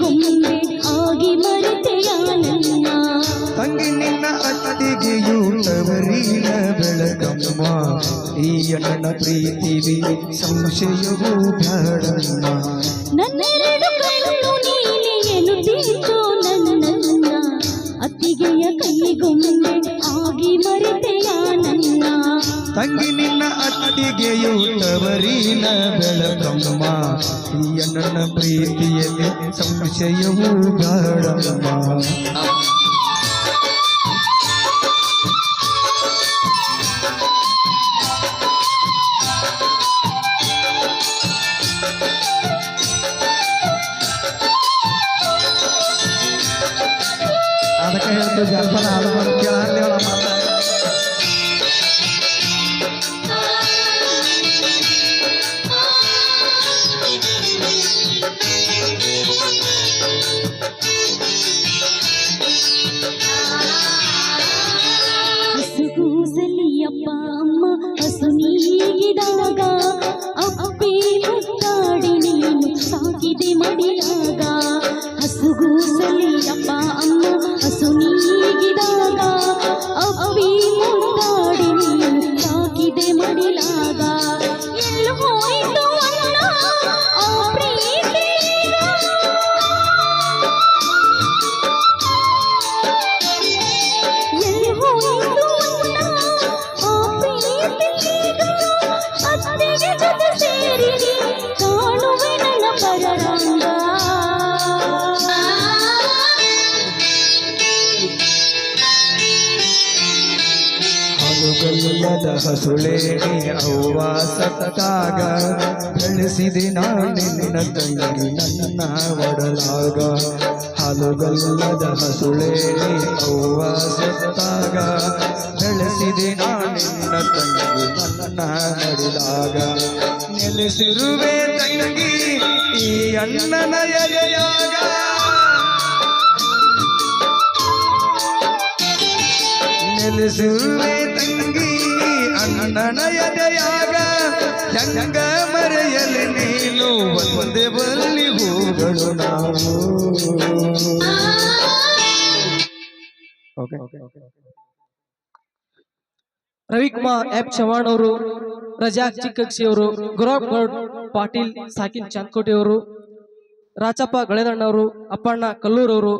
ಗುಂಬೆ ಆಗಿ ಮರೆತೆಯ ನನ್ನ. ತಂಗಿ ನಿನ್ನ ಅತ್ತಿಗೆಯು ತವರಿನ ಈ ಅಣ್ಣನ ಪ್ರೀತಿವಿ ಸಂಶಯವೂ ಬೇಡಮ್ಮ ನನ್ನೆರೆ ತಂಗಿ ನಿನ್ನ ಅತ್ತಿಗೆಯು ತವರಿನ ಬೆಳಗಮ್ಮ ಈ ಅಣ್ಣನ ಪ್ರೀತಿಯಲ್ಲಿ ಸಂಶಯವೂ ಬೇಡಮ್ಮ ಅದಕ್ಕೆ ಹೇಳ್ತೀವಿ ಜನಪದ ಅಪ್ಪಿ ಮುತ್ತಾಡಿ ನೀನು ಸಾಕಿದೆ ಮಡಿಲಾಗ ಎಲ್ಲಿ ಹೋಯಿತು ಅಣ್ಣ ಹಲುಗಲ್ಲದ ಹಸುಳೇಣಿ ಅವ್ವ ಸತ್ತಾಗ ಬೆಳೆಸಿದೆ ನಾನಿನ್ನ ತಂಗಿ ನನ್ನ ಒಡಲಾಗ ಹಾಲುಗಲ್ಲದ ಹಸುಳೇಣಿ ಅವ್ವ ಸತ್ತಾಗ ಬೆಳೆಸಿದೆ ನಾನಿನ್ನ ತಂಗಿ ನನ್ನ ಒಡಲಾಗ ನೆಲೆಸಿರುವೆ ತಂಗಿ, ಈ ಅಣ್ಣನ ಎದೆಯಾಗ ನೆಲೆಸುವೆ ತಂಗಿ ಅಣ್ಣನ ಎದೆಯಾಗ ಹೆಂಗ ಮರೆಯಲಿ ನೀನು? ಒಂದೇ ಬಲ್ಲಿ ಹೂಗಳು ನಾವು. ರವಿಕುಮಾರ್ ಎಫ್ ಚವಾಣ್ ಅವರು ರಜಾಕ್ ಚಿಕ್ಕಕ್ಷಿ ಅವರು ಗುರಾಬ್ ಗೌಡ್ ಪಾಟೀಲ್ ಸಾಕಿನ್ ಚಾಂದ್ಕೋಟೆ ಅವರು ರಾಚಪ್ಪ ಗಳೆದಣ್ಣವರು ಅಪ್ಪಣ್ಣ ಕಲ್ಲೂರವರು